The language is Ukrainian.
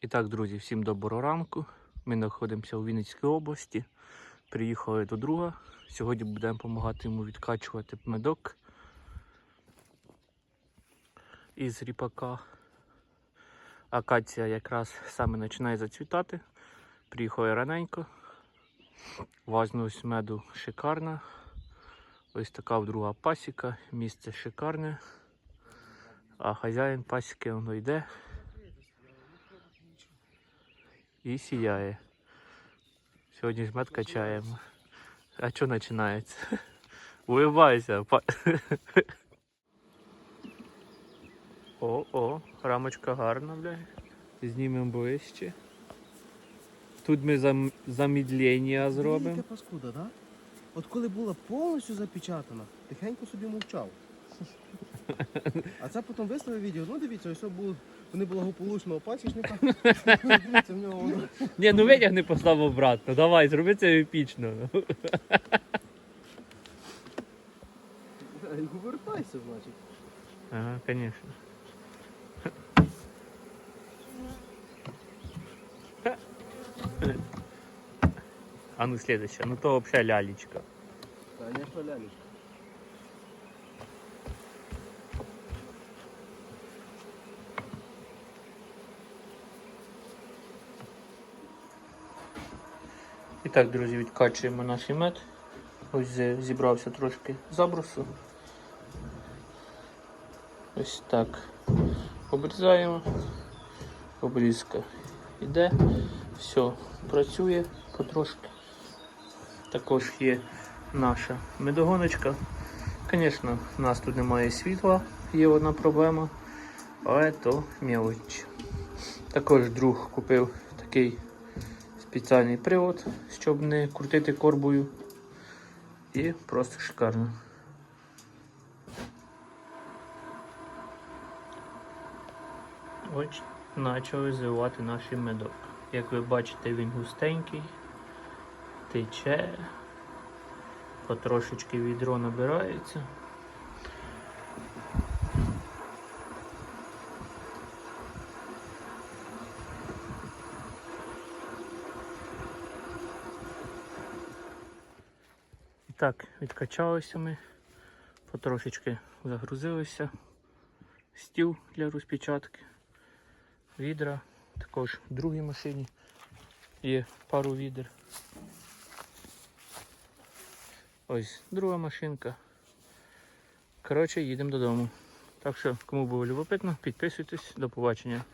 І так, друзі, всім доброго ранку. Ми знаходимося у Вінницькій області. Приїхали до друга. Сьогодні будемо допомагати йому відкачувати медок із ріпака. Акація якраз саме починає зацвітати. Приїхали раненько. Важність меду шикарна. Ось така друга пасіка. Місце шикарне. А хазяїн пасіки воно йде і сіяє. Сьогодні ж мед качаємо. А що починається? Уливайся. О, о, рамочка гарна, бля. Знімемо ближче. Тут ми зам... замідлення зробимо. Яка паскуда, да? От коли була повністю запечатана, тихенько собі мовчав. А це потім виставив відео. Ну дивіться, ось було вони благополучного пасічника. Дивіться, в нього воно. Ні, ну витягни постав обратно. Давай, зроби це епічно. Вертайся, значить. Ага, звісно. А ну следующее. Ну то вообще лялечка. Конечно, лялечка. І так, друзі, відкачуємо наш мед. Ось зібрався трошки забрусу. Ось так. Обрізаємо. Обрізка йде. Все, працює потрошки. Також є наша медогоночка. Звісно, у нас тут немає світла, є одна проблема, але то мелоч. Також друг купив такий спеціальний привод, щоб не крутити корбою. І просто шикарно. Ось почали зливати наш медок. Як ви бачите, він густенький, тече, потрошечки відро набирається. Так, відкачалися ми, потрошечки загрузилися. Стіл для розпечатки, відра, також в другій машині є пару відер. Ось друга машинка. Коротше, їдемо додому. Так що, кому було любопитно, підписуйтесь, до побачення.